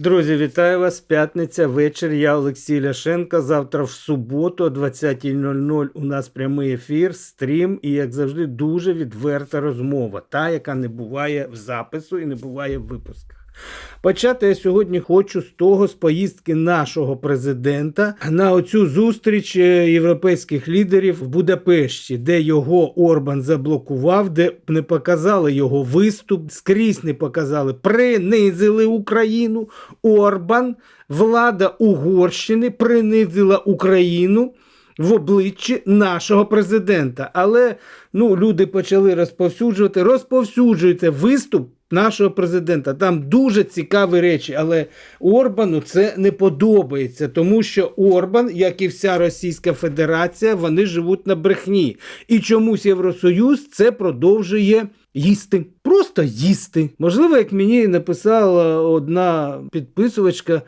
Друзі, вітаю вас. П'ятниця, вечір. Я Олексій Ляшенко. Завтра в суботу о 20.00 у нас прямий ефір, стрім і, як завжди, дуже відверта розмова. Та, яка не буває в запису і не буває в випусках. Почати я сьогодні хочу з того, з поїздки нашого президента на оцю зустріч е, європейських лідерів в Будапешті, де його Орбан заблокував, де не показали його виступ, скрізь не показали, принизили Україну. Орбан, влада Угорщини принизила Україну. В обличчі нашого президента. Але ну, люди почали розповсюджувати. Розповсюджуйте виступ нашого президента. Там дуже цікаві речі, але Орбану це не подобається, тому що Орбан, як і вся Російська Федерація, вони живуть на брехні. І чомусь Євросоюз це продовжує. Їсти, просто їсти. Можливо, як мені написала одна підписувачка,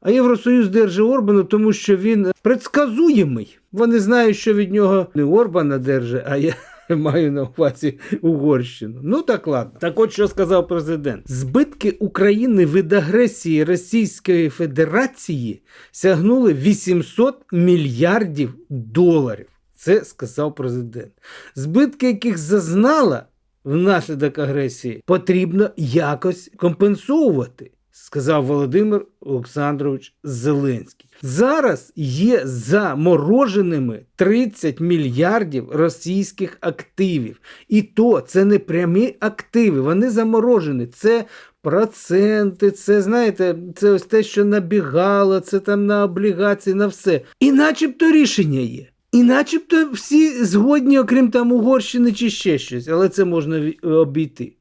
а Євросоюз держить Орбана, тому що він предсказуємий. Вони знають, що від нього не Орбана держить, а я. Маю на увазі Угорщину. Ну так ладно. Так от що сказав президент: збитки України від агресії Російської Федерації сягнули 800 мільярдів доларів. Це сказав президент. Збитки, яких зазнала внаслідок агресії, потрібно якось компенсовувати. Сказав Володимир Олександрович Зеленський. Зараз є замороженими 30 мільярдів російських активів. І то це не прямі активи, вони заморожені. Це проценти, це, знаєте, це ось те, що набігало, це там на облігації, на все. І начебто рішення є. І начебто всі згодні, окрім там Угорщини чи ще щось, але це можна обійти.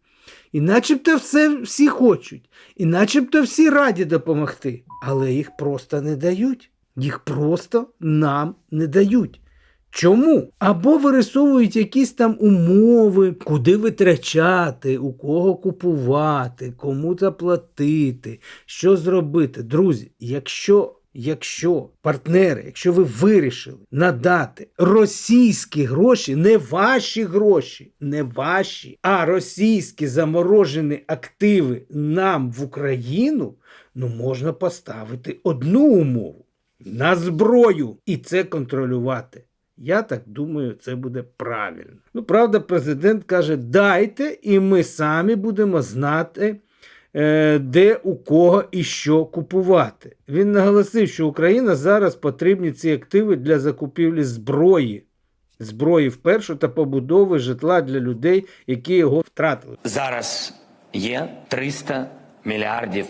І начебто все всі хочуть, і начебто всі раді допомогти, але їх просто не дають. Їх просто нам не дають. Чому? Або вирисовують якісь там умови, куди витрачати, у кого купувати, кому заплатити, що зробити. Друзі, якщо, якщо партнери, якщо ви вирішили надати російські гроші, не ваші гроші, не ваші, а російські заморожені активи нам в Україну, ну можна поставити одну умову на зброю і це контролювати. Я так думаю, це буде правильно. Ну, правда, президент каже: дайте, і ми самі будемо знати, де у кого і що купувати. Він наголосив, що Україна зараз потрібні ці активи для закупівлі зброї. Зброї вперше та побудови житла для людей, які його втратили. Зараз є 300 мільярдів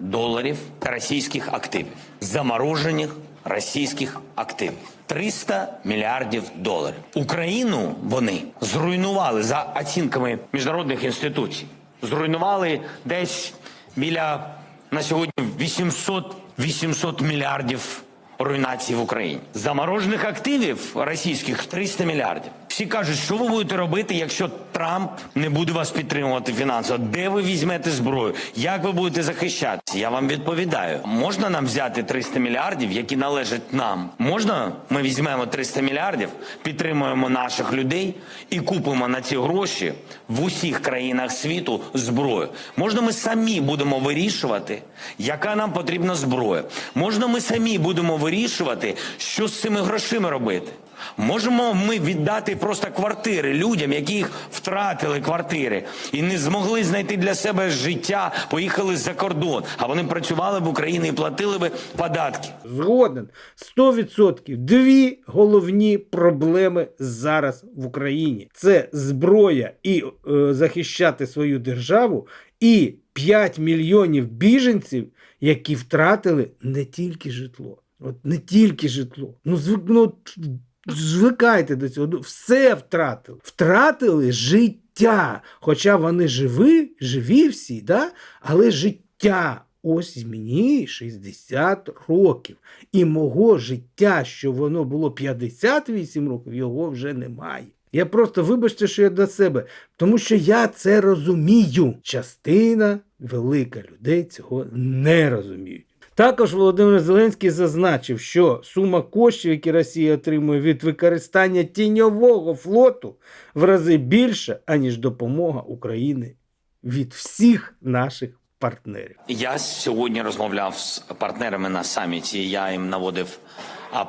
доларів російських активів, заморожених російських активів. 300 мільярдів доларів. Україну вони зруйнували за оцінками міжнародних інституцій. Зруйнували десь біля на сьогодні 800, 800 мільярдів руйнації в Україні. Заморожених активів російських 300 мільярдів. Всі кажуть, що ви будете робити, якщо Трамп не буде вас підтримувати фінансово? Де ви візьмете зброю? Як ви будете захищатися? Я вам відповідаю: можна нам взяти 300 мільярдів, які належать нам? Можна ми візьмемо 300 мільярдів, підтримуємо наших людей і купимо на ці гроші в усіх країнах світу зброю? Можна ми самі будемо вирішувати, яка нам потрібна зброя? Можна ми самі будемо вирішувати, що з цими грошима робити? Можемо ми віддати просто квартири людям, які їх втратили квартири і не змогли знайти для себе життя, поїхали за кордон, а вони працювали в Україні і платили би податки. Згоден 100%. Дві головні проблеми зараз в Україні: це зброя і е, захищати свою державу, і 5 мільйонів біженців, які втратили не тільки житло. От не тільки житло. Ну, звик, ну от звикайте до цього. Ну, Все втратили. Втратили життя. Хоча вони живі, живі всі, да? але життя. Ось мені 60 років. І мого життя, що воно було 58 років, його вже немає. Я просто вибачте, що я до себе, тому що я це розумію. Частина велика людей цього не розуміють. Також Володимир Зеленський зазначив, що сума коштів, які Росія отримує від використання тіньового флоту, в рази більша, аніж допомога України від всіх наших партнерів. Я сьогодні розмовляв з партнерами на саміті. Я їм наводив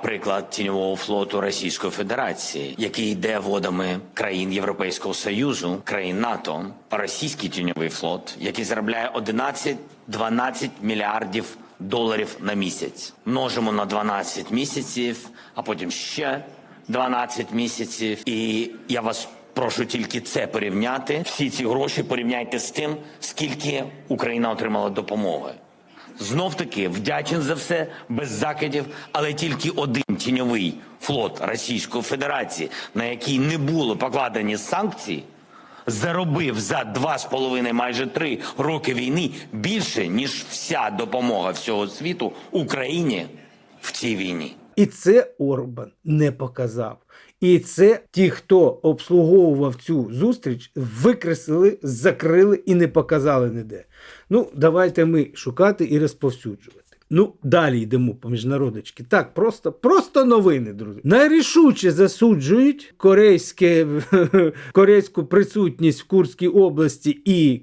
приклад тіньового флоту Російської Федерації, який йде водами країн Європейського Союзу, країн НАТО. Російський тіньовий флот, який заробляє 11-12 мільярдів доларів на місяць. Множимо на 12 місяців, а потім ще 12 місяців. І я вас прошу тільки це порівняти. Всі ці гроші порівняйте з тим, скільки Україна отримала допомоги. Знов таки вдячен за все без закидів, але тільки один тіньовий флот Російської Федерації, на який не були покладені санкції, заробив за два з половиною, майже три роки війни більше ніж вся допомога всього світу Україні в цій війні. І це Орбан не показав. І це ті, хто обслуговував цю зустріч, викреслили, закрили і не показали ніде. Ну, давайте ми шукати і розповсюджувати. Ну, далі йдемо по міжнародочки. Так, просто, просто новини, друзі. Найрішуче засуджують корейське, корейську присутність в Курській області і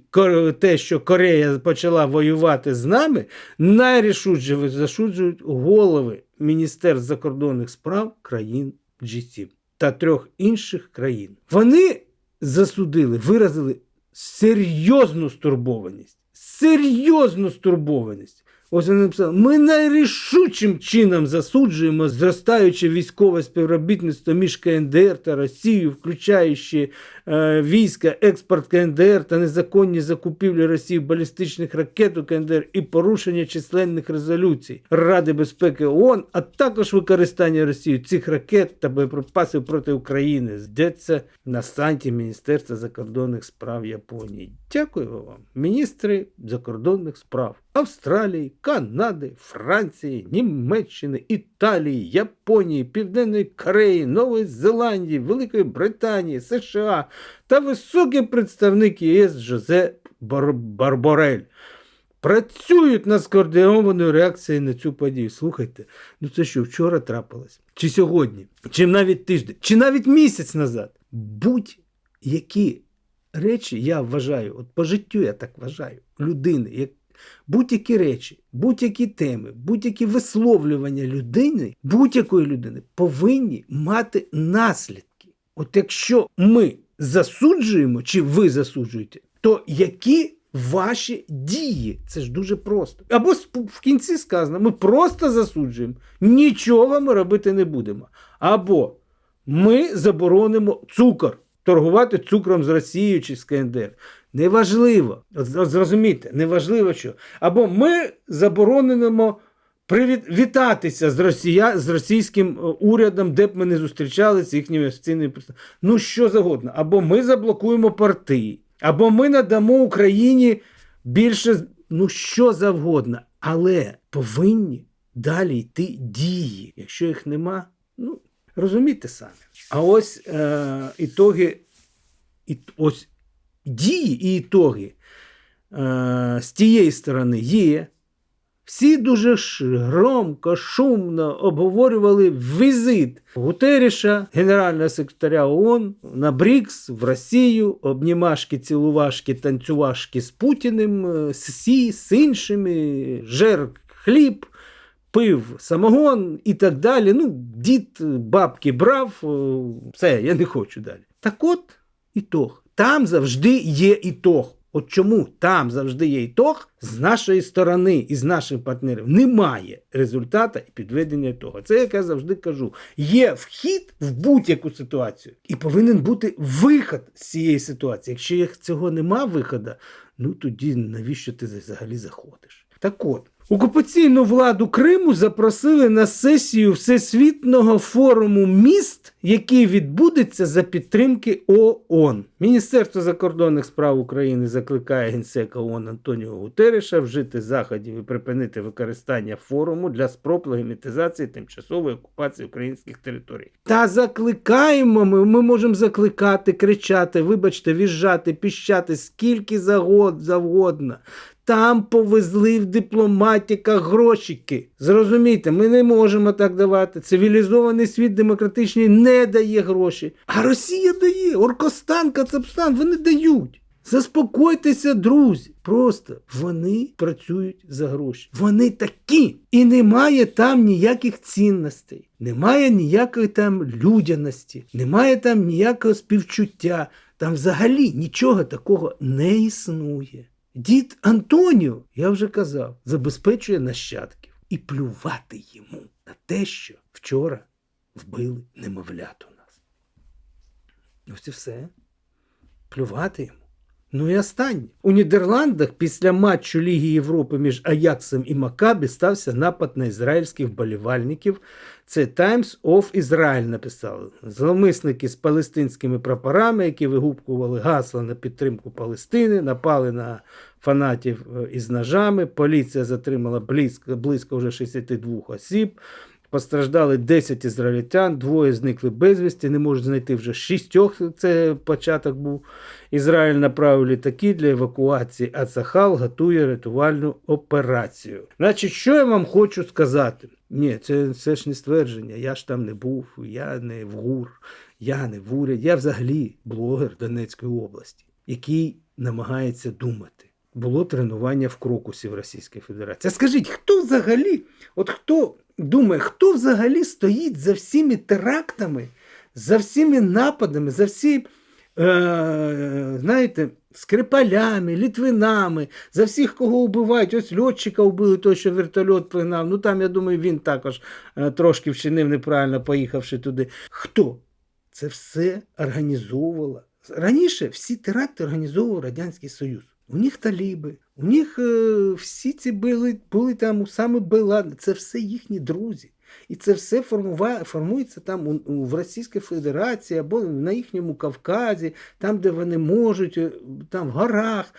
те, що Корея почала воювати з нами. Найрішуче засуджують голови Міністерств закордонних справ країн G7 та трьох інших країн. Вони засудили, виразили серйозну стурбованість. Серйозну стурбованість. Ось вони написали: ми найрішучим чином засуджуємо зростаюче військове співробітництво між КНДР та Росією, включаючи війська, експорт КНДР та незаконні закупівлі Росії балістичних ракет у КНДР і порушення численних резолюцій Ради безпеки ООН, а також використання Росією цих ракет та боєприпасів проти України. Йдеться на сайті Міністерства закордонних справ Японії. Дякую вам, міністри закордонних справ Австралії, Канади, Франції, Німеччини, Італії, Японії, Південної Кореї, Нової Зеландії, Великої Британії, США та високий представник ЄС Жозе Бар- Барборель. Працюють над скоординованою реакцією на цю подію. Слухайте, ну це що вчора трапилось? Чи сьогодні, чи навіть тиждень, чи навіть місяць назад. Будь-які речі, я вважаю, от по життю я так вважаю, людини, як будь-які речі, будь-які теми, будь-які висловлювання людини, будь-якої людини повинні мати наслідки. От якщо ми засуджуємо, чи ви засуджуєте, то які ваші дії? Це ж дуже просто. Або в кінці сказано, ми просто засуджуємо, нічого ми робити не будемо. Або ми заборонимо цукор, торгувати цукром з Росією чи з КНДР. Неважливо, зрозумійте, неважливо що. Або ми заборонимо привіт, вітатися з, Росія, з російським е, урядом, де б ми не зустрічалися їхніми офіційними представниками. Ну, що завгодно. Або ми заблокуємо порти, або ми надамо Україні більше, ну що завгодно. Але повинні далі йти дії. Якщо їх нема, ну розумієте самі. А ось е, ітоги, і, ось дії і ітоги е, з тієї сторони є. Всі дуже громко, шумно обговорювали візит Гутеріша, генерального секретаря ООН, на БРІКС в Росію, обнімашки, цілувашки, танцювашки з Путіним, е, Сі, з іншими, жер хліб, пив самогон і так далі. Ну, дід бабки брав, все, я не хочу далі. Так от, ітог. Там завжди є ітог. От чому там завжди є ітог з нашої сторони і з наших партнерів немає результата і підведення того. Це як я завжди кажу. Є вхід в будь-яку ситуацію, і повинен бути виход з цієї ситуації. Якщо цього нема виходу, ну тоді навіщо ти взагалі заходиш? Так от. Окупаційну владу Криму запросили на сесію Всесвітнього форуму міст, який відбудеться за підтримки ООН. Міністерство закордонних справ України закликає генсека ООН Антоніо Гутереша вжити заходів і припинити використання форуму для спроб легімітизації тимчасової окупації українських територій. Та закликаємо ми, ми можемо закликати, кричати, вибачте, віжжати, піщати скільки завгодно. Там повезли в дипломатіках грошики. Зрозумійте, ми не можемо так давати. Цивілізований світ демократичний не дає гроші. А Росія дає. Оркостан, Кацапстан, вони дають. Заспокойтеся, друзі. Просто вони працюють за гроші. Вони такі. І немає там ніяких цінностей, немає ніякої там людяності, немає там ніякого співчуття. Там взагалі нічого такого не існує. Дід Антоніо, я вже казав, забезпечує нащадків і плювати йому на те, що вчора вбили немовлят у нас. Ось і все. Плювати йому. Ну і останнє. У Нідерландах після матчу Ліги Європи між Аяксом і Макабі стався напад на ізраїльських вболівальників. Це Times of Israel написали. Зловмисники з палестинськими прапорами, які вигукували гасла на підтримку Палестини, напали на фанатів е, із ножами. Поліція затримала близько, близько вже 62 осіб. Постраждали 10 ізраїльтян, двоє зникли безвісті, не можуть знайти вже шістьох. Це початок був. Ізраїль направив літаки для евакуації, а Цахал готує рятувальну операцію. Значить, що я вам хочу сказати? Ні, це, це ж не ствердження. Я ж там не був, я не в ГУР, я не в уряді. Я взагалі блогер Донецької області, який намагається думати. Було тренування в Крокусі в Російській Федерації. Скажіть, хто взагалі, от хто думає, хто взагалі стоїть за всіми терактами, за всіми нападами, за всі, е, знаєте, скрипалями, літвинами, за всіх, кого вбивають. Ось льотчика вбили, той, що вертольот пригнав. Ну там, я думаю, він також е, трошки вчинив неправильно, поїхавши туди. Хто? Це все організовувало. Раніше всі теракти організовував Радянський Союз. У них таліби, у них е, всі ці були, були там саме Беладен. Це все їхні друзі. І це все формує, формується там у, у, в Російській Федерації або на їхньому Кавказі, там, де вони можуть, е, там в горах.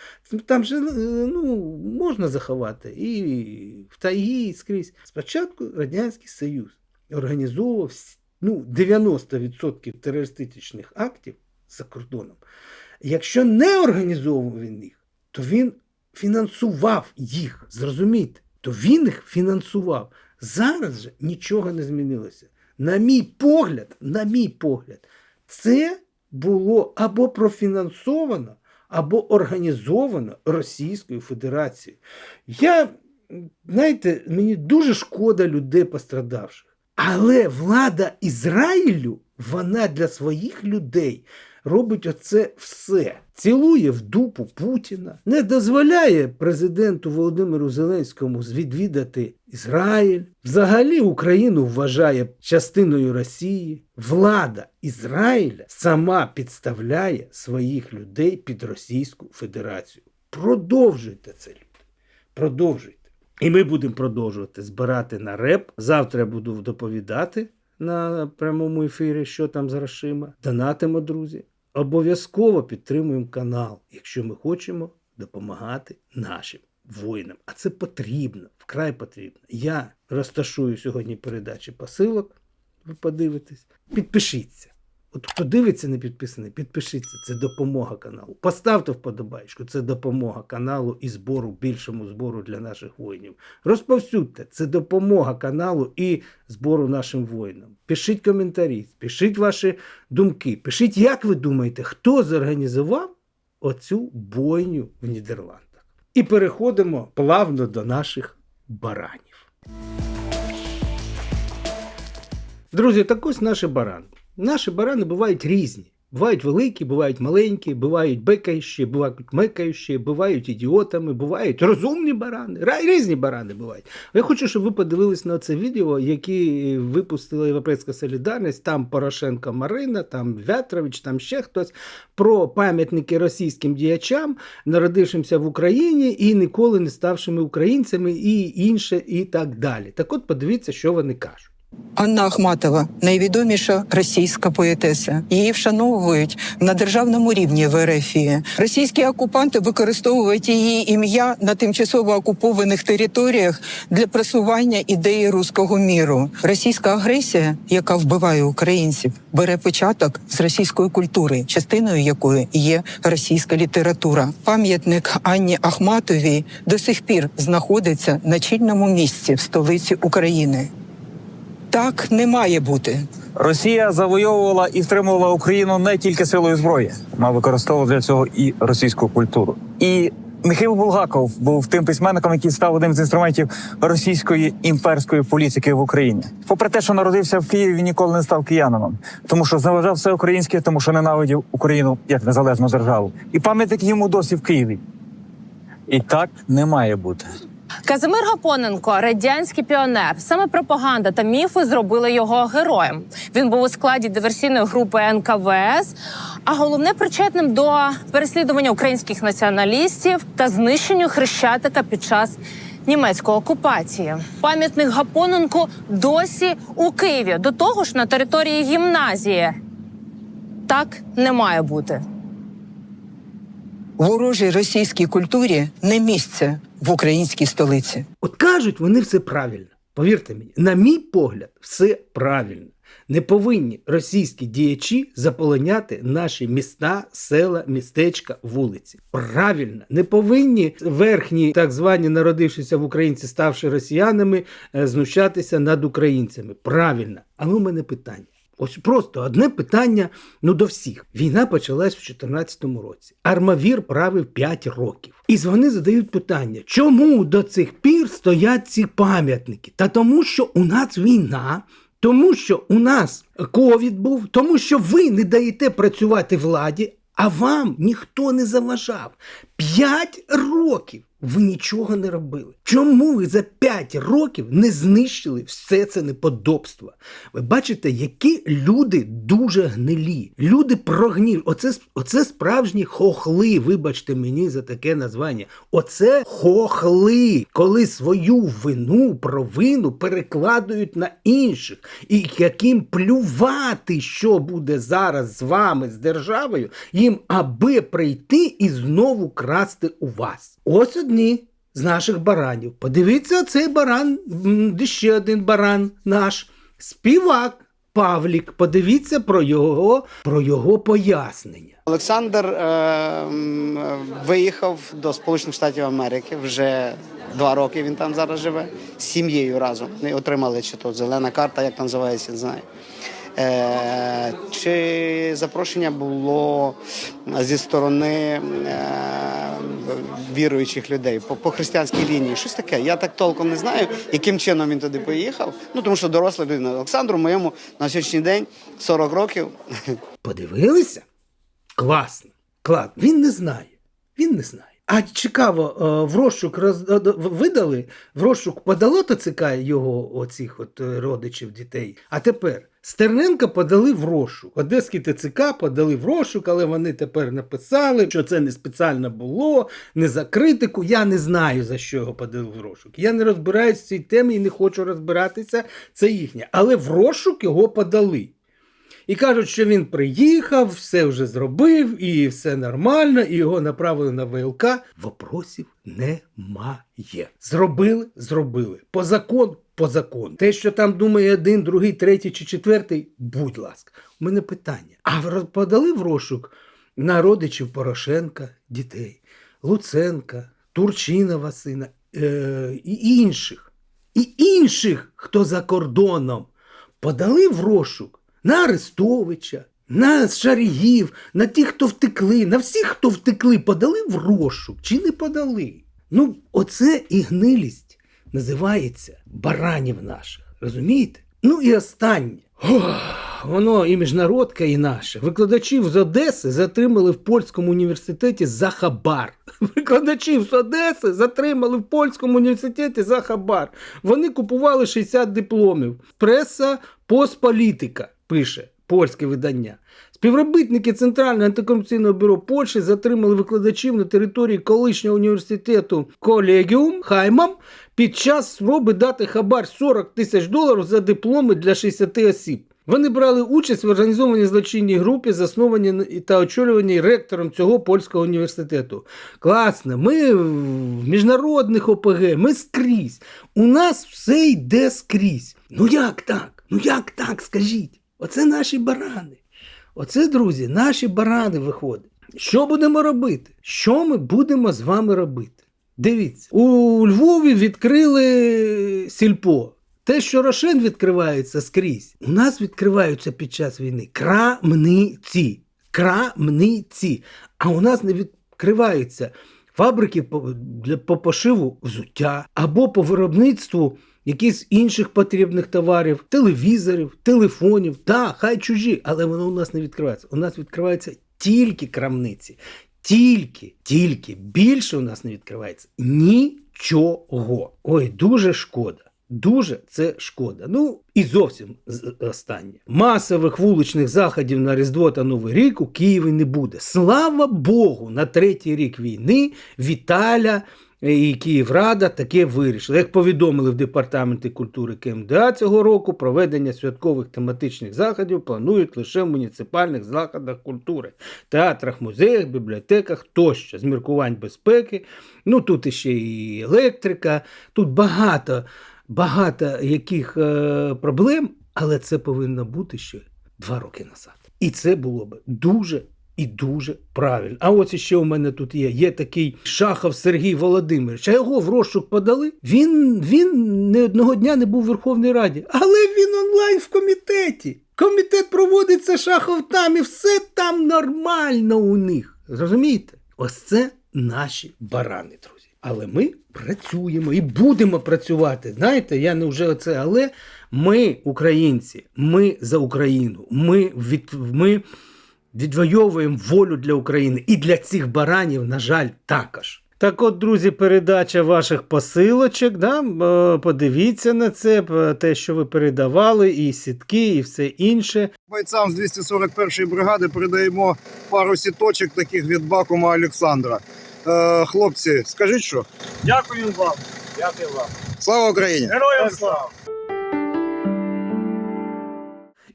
Там же е, ну, можна заховати. І в тайгі, і скрізь. Спочатку Радянський Союз організовував ну, 90% терористичних актів за кордоном. Якщо не організовував він їх, то він фінансував їх. Зрозумійте, то він їх фінансував. Зараз же нічого не змінилося. На мій погляд, на мій погляд, це було або профінансовано, або організовано Російською Федерацією. Я, знаєте, мені дуже шкода людей пострадавших. Але влада Ізраїлю, вона для своїх людей робить оце все. Цілує в дупу Путіна, не дозволяє президенту Володимиру Зеленському відвідати Ізраїль. Взагалі Україну вважає частиною Росії. Влада Ізраїля сама підставляє своїх людей під Російську Федерацію. Продовжуйте це, люди. Продовжуйте. І ми будемо продовжувати збирати на реп. Завтра я буду доповідати на прямому ефірі, що там з грошима. Донатимо, друзі. Обов'язково підтримуємо канал, якщо ми хочемо допомагати нашим воїнам. А це потрібно, вкрай потрібно. Я розташую сьогодні передачі посилок. Ви подивитесь. Підпишіться. От хто дивиться, не підписаний, підпишіться, це допомога каналу. Поставте вподобайку, це допомога каналу і збору, більшому збору для наших воїнів. Розповсюдьте, це допомога каналу і збору нашим воїнам. Пишіть коментарі, пишіть ваші думки, пишіть, як ви думаєте, хто зорганізував оцю бойню в Нідерландах. І переходимо плавно до наших баранів. Друзі, так ось наші барани. Наші барани бувають різні. Бувають великі, бувають маленькі, бувають бекаючі, бувають мекаючі, бувають ідіотами, бувають розумні барани. Ра- Різні барани бувають. Я хочу, щоб ви подивились на це відео, яке випустила Європейська Солідарність. Там Порошенко Марина, там Вятрович, там ще хтось про пам'ятники російським діячам, народившимся в Україні і ніколи не ставшими українцями, і інше, і так далі. Так от подивіться, що вони кажуть. Анна Ахматова найвідоміша російська поетеса. Її вшановують на державному рівні в РФ. Російські окупанти використовують її ім'я на тимчасово окупованих територіях для просування ідеї руського міру. Російська агресія, яка вбиває українців, бере початок з російської культури, частиною якої є російська література. Пам'ятник Анні Ахматовій до сих пір знаходиться на чільному місці в столиці України. Так не має бути. Росія завойовувала і стримувала Україну не тільки силою зброї, а використовувала для цього і російську культуру. І Михайло Булгаков був тим письменником, який став одним з інструментів російської імперської політики в Україні. Попри те, що народився в Києві, він ніколи не став киянином, тому що заважав все українське, тому що ненавидів Україну як незалежну державу. І пам'ятник йому досі в Києві. І так не має бути. Казимир Гапоненко, радянський піонер. Саме пропаганда та міфи зробили його героєм. Він був у складі диверсійної групи НКВС, а головне причетним до переслідування українських націоналістів та знищенню хрещатика під час німецької окупації. Пам'ятник Гапоненку досі у Києві. До того ж, на території гімназії. Так не має бути. Ворожій російській культурі не місце в українській столиці. От кажуть, вони все правильно. Повірте мені, на мій погляд, все правильно. Не повинні російські діячі заполоняти наші міста, села, містечка, вулиці. Правильно, не повинні верхні, так звані народившися в Українці, ставши росіянами, е, знущатися над українцями. Правильно. Але у мене питання. Ось просто одне питання ну до всіх. Війна почалась в 2014 році. Армавір правив 5 років. І вони задають питання, чому до цих пір стоять ці пам'ятники? Та тому, що у нас війна, тому що у нас ковід був, тому що ви не даєте працювати владі, а вам ніхто не заважав. П'ять років ви нічого не робили. Чому ви за п'ять років не знищили все це неподобство? Ви бачите, які люди дуже гнилі. Люди прогнілі. Оце, оце справжні хохли. Вибачте мені за таке названня. Оце хохли, коли свою вину, провину перекладають на інших. І яким плювати, що буде зараз з вами, з державою, їм аби прийти і знову красти у вас. Ось одні з наших баранів. Подивіться, оцей баран, ще один баран наш. Співак Павлік. Подивіться про його, про його пояснення. Олександр е, виїхав до Сполучених Штатів Америки вже два роки. Він там зараз живе з сім'єю разом. Вони отримали чи то зелена карта, як називається, не знаю. Е, чи запрошення було зі сторони е, віруючих людей по, по християнській лінії? Щось таке. Я так толком не знаю, яким чином він туди поїхав. Ну тому що доросла людина. Олександру моєму на сьогоднішній день 40 років. Подивилися? Класно. Класно. Він не знає. Він не знає. А цікаво, е, в розшук роз... видали, в розшук подало ТЦК його оцих от родичів дітей. А тепер Стерненка подали в розшук. Одеський ТЦК подали в розшук, але вони тепер написали, що це не спеціально було, не за критику. Я не знаю, за що його подали в розшук. Я не розбираюсь в цій темі і не хочу розбиратися. Це їхнє. Але в розшук його подали. І кажуть, що він приїхав, все вже зробив, і все нормально, і його направили на ВЛК. Вопросів немає. Зробили, зробили. По закону, по закону. Те, що там думає один, другий, третій чи четвертий, будь ласка. У мене питання. А подали в розшук на родичів Порошенка дітей, Луценка, Турчинова сина е- і інших. І інших, хто за кордоном, подали в розшук на Арестовича, на Шарігів, на тих, хто втекли, на всіх, хто втекли, подали в розшук чи не подали. Ну, оце і гнилість називається баранів наших. Розумієте? Ну і останнє. Ох, воно і міжнародка, і наше. Викладачів з Одеси затримали в польському університеті за хабар. Викладачів з Одеси затримали в польському університеті за хабар. Вони купували 60 дипломів. Преса Посполітика пише польське видання. Співробітники Центрального антикорупційного бюро Польщі затримали викладачів на території колишнього університету Колегіум Хаймам під час спроби дати хабар 40 тисяч доларів за дипломи для 60 осіб. Вони брали участь в організованій злочинній групі, заснованій та очолюваній ректором цього польського університету. Класно, ми в міжнародних ОПГ, ми скрізь. У нас все йде скрізь. Ну як так? Ну як так? Скажіть? Оце наші барани. Оце, друзі, наші барани виходять. Що будемо робити? Що ми будемо з вами робити? Дивіться, у Львові відкрили сільпо. Те, що Рошен відкривається скрізь, у нас відкриваються під час війни крамниці. Крамниці. А у нас не відкриваються фабрики по, для, по пошиву взуття або по виробництву якихось інших потрібних товарів, телевізорів, телефонів. Так, хай чужі, але воно у нас не відкривається. У нас відкриваються тільки крамниці. Тільки, тільки більше у нас не відкривається нічого. Ой, дуже шкода. Дуже це шкода. Ну і зовсім останнє. Масових вуличних заходів на Різдво та Новий рік у Києві не буде. Слава Богу, на третій рік війни Віталя і Київрада таке вирішили. Як повідомили в департаменті культури КМДА цього року, проведення святкових тематичних заходів планують лише в муніципальних закладах культури, театрах, музеях, бібліотеках тощо з міркувань безпеки. Ну тут іще і електрика, тут багато, багато яких е, проблем, але це повинно бути ще два роки назад. І це було б дуже і дуже правильно. А ось ще у мене тут є. Є такий Шахов Сергій Володимирович. А його в розшук подали. Він, він не одного дня не був в Верховній Раді, але він онлайн в комітеті. Комітет проводиться Шахов там і все там нормально у них. Зрозумієте? Ось це наші барани, друзі. Але ми працюємо і будемо працювати. Знаєте, я не вже оце, але ми, українці, ми за Україну. Ми від ми відвоюємо волю для України і для цих баранів, на жаль, також. Так от, друзі, передача ваших посилочок. Да? е, Подивіться на це, те, що ви передавали, і сітки, і все інше. Бойцям з 241-ї бригади передаємо пару сіточок таких від Бакума Олександра. Е, хлопці, скажіть що? Дякую вам. Дякую вам. Слава Україні! Героям слава!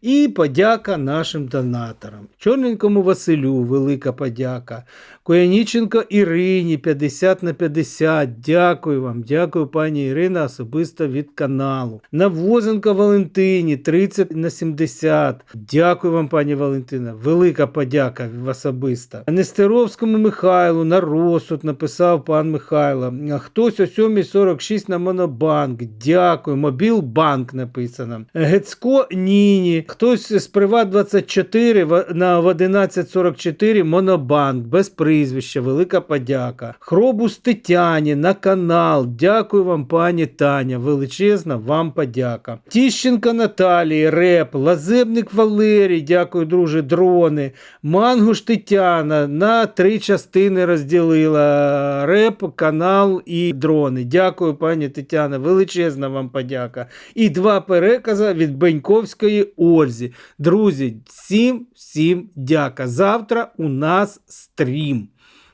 І подяка нашим донаторам. Чорненькому Василю, велика подяка. Кояніченко Ірині 50 на 50. Дякую вам. Дякую, пані Ірина, особисто від каналу. Навозенко Валентині 30 на 70. Дякую вам, пані Валентина. Велика подяка особиста. Нестеровському Михайлу на розсуд написав пан Михайло. Хтось о 7.46 на Монобанк. Дякую. Мобілбанк написано. Гецько Ніні. Хтось з Приват 24 на в 11.44 Монобанк. Без прізвища. Велика подяка. Хробус Тетяні на канал. Дякую вам, пані Таня. Величезна вам подяка. Тіщенка Наталії, Реп, Лазебник Валерій. Дякую, друже, дрони. Мангуш Тетяна на три частини розділила реп, канал і дрони. Дякую, пані Тетяна. Величезна вам подяка. І два перекази від Беньковської Ользі. Друзі, всім всім дяка. Завтра у нас стрім.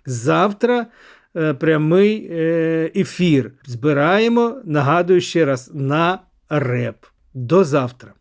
Завтра е, прямий е, ефір. Збираємо, нагадую ще раз, на реп. До завтра.